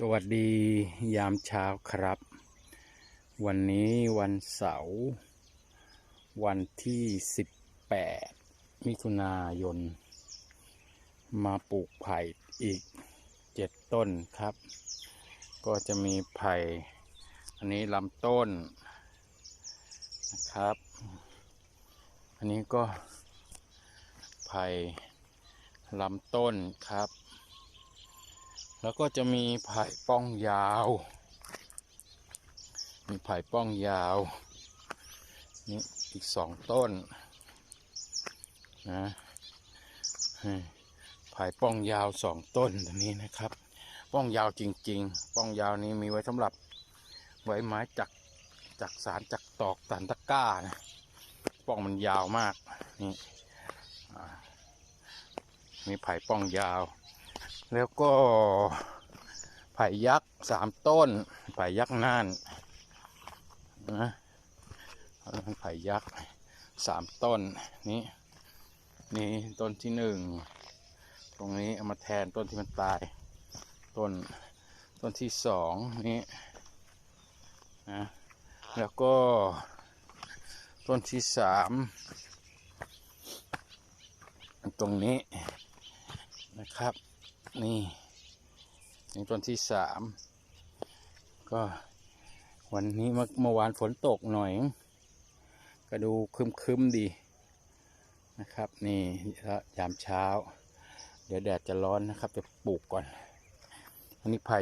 สวัสดียามเช้าครับ วันนี้วันเสาร์วันที่ 18 มิถุนายน มาปลูกไผ่อีก 7 ต้นครับ ก็จะมีไผ่อันนี้ลำต้นนะครับ อันนี้ก็ไผ่ลำต้นครับ แล้วก็จะมีไผ่ป้องยาว มีไผ่ป้องยาวนี่อีกสองต้นนะไผ่ป้องยาวสองต้นตรงนี้นะครับ ป้องยาวจริง ๆ ป้องยาวนี้มีไว้สำหรับไว้ไม้จักจักสารจักตอกตันตะก้านะป้องมันยาวมากนี่มีไผ่ป้องยาว แล้วก็ไผ่ยักษ์สามต้น ไผ่ยักษ์น่านนะไผ่ยักษ์สามต้นนี่นี่ต้นที่หนึ่งตรงนี้เอามาแทนต้นที่มันตาย ต้นต้นที่สองนี่นะแล้วก็ต้นที่สามตรงนี้นะครับ นี่นี่ต้นที่สามก็วันนี้เมื่อวานฝนตกหน่อย ก็ดูคึมๆดีนะครับ นี่แล้วยามเช้า เดี๋ยวแดดจะร้อนนะครับ จะปลูกก่อน อันนี้ไผ่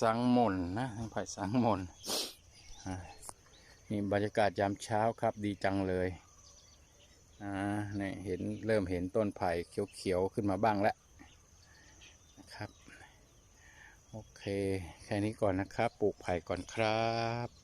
สังมนนะไผ่สังมนนี่บรรยากาศยามเช้าครับดีจังเลยอ่าเนี่ยเห็นเริ่มเห็นต้นไผ่เขียวๆขึ้นมาบ้างแล้ว นะครับ โอเค แค่นี้ก่อนนะครับ ปลูกไผ่ก่อนครับ